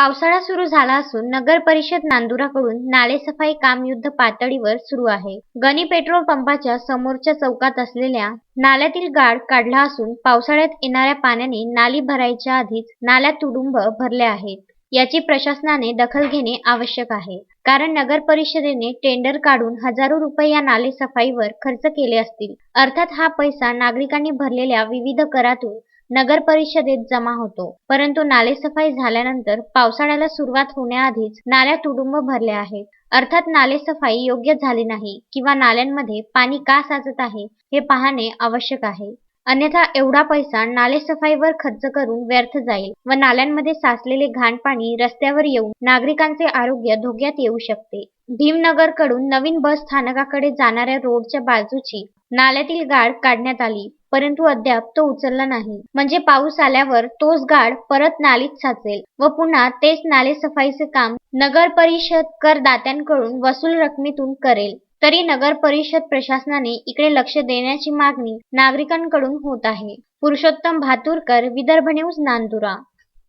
पावसाळा सुरू झाला असून नगर परिषद नांदुराकडून नालेसफाई काम युद्ध पातळीवर सुरू आहे. गनी पेट्रोल पंपाच्या समोरच्या चौकात असलेल्या नाल्यातील गाड काढला असून पावसाळ्यात येणाऱ्या पाण्याने नाली भरायच्या आधीच नाल्या तुडुंब भरल्या आहेत. याची प्रशासनाने दखल घेणे आवश्यक आहे. कारण नगर परिषदेने टेंडर काढून हजारो रुपये या नाले सफाईवर खर्च केले असतील. अर्थात हा पैसा नागरिकांनी भरलेल्या विविध करातून नगर परिषदेत जमा होतो. परंतु नालेसफाई झाल्यानंतर पावसाळ्याला सुरुवात होण्याआधीच नाल्या तुडुंब भरल्या आहेत. अर्थात नालेसफाई योग्य झाली नाही किंवा नाल्यांमध्ये पाणी का साचत आहे हे पाहणे आवश्यक आहे. अन्यथा एवढा पैसा नालेसफाईवर खर्च करून व्यर्थ जाईल व नाल्यांमध्ये साचलेले घाण पाणी रस्त्यावर येऊन नागरिकांचे आरोग्य धोक्यात येऊ शकते. भीमनगरकडून नवीन बस स्थानकाकडे जाणाऱ्या रोडच्या बाजूची नाल्यातील गाळ काढण्यात आली परंतु अद्याप तो उचलला नाही. म्हणजे पाऊस आल्यावर तोच गाळ परत नालीत साचेल व पुन्हा तेच नाले सफाईचे काम नगर परिषद करदात्यांकडून वसूल रकमेतून करेल. तरी नगर परिषद प्रशासनाने इकडे लक्ष देण्याची मागणी नागरिकांकडून होत आहे. पुरुषोत्तम भातुरकर विदर्भ न्यूज नांदुरा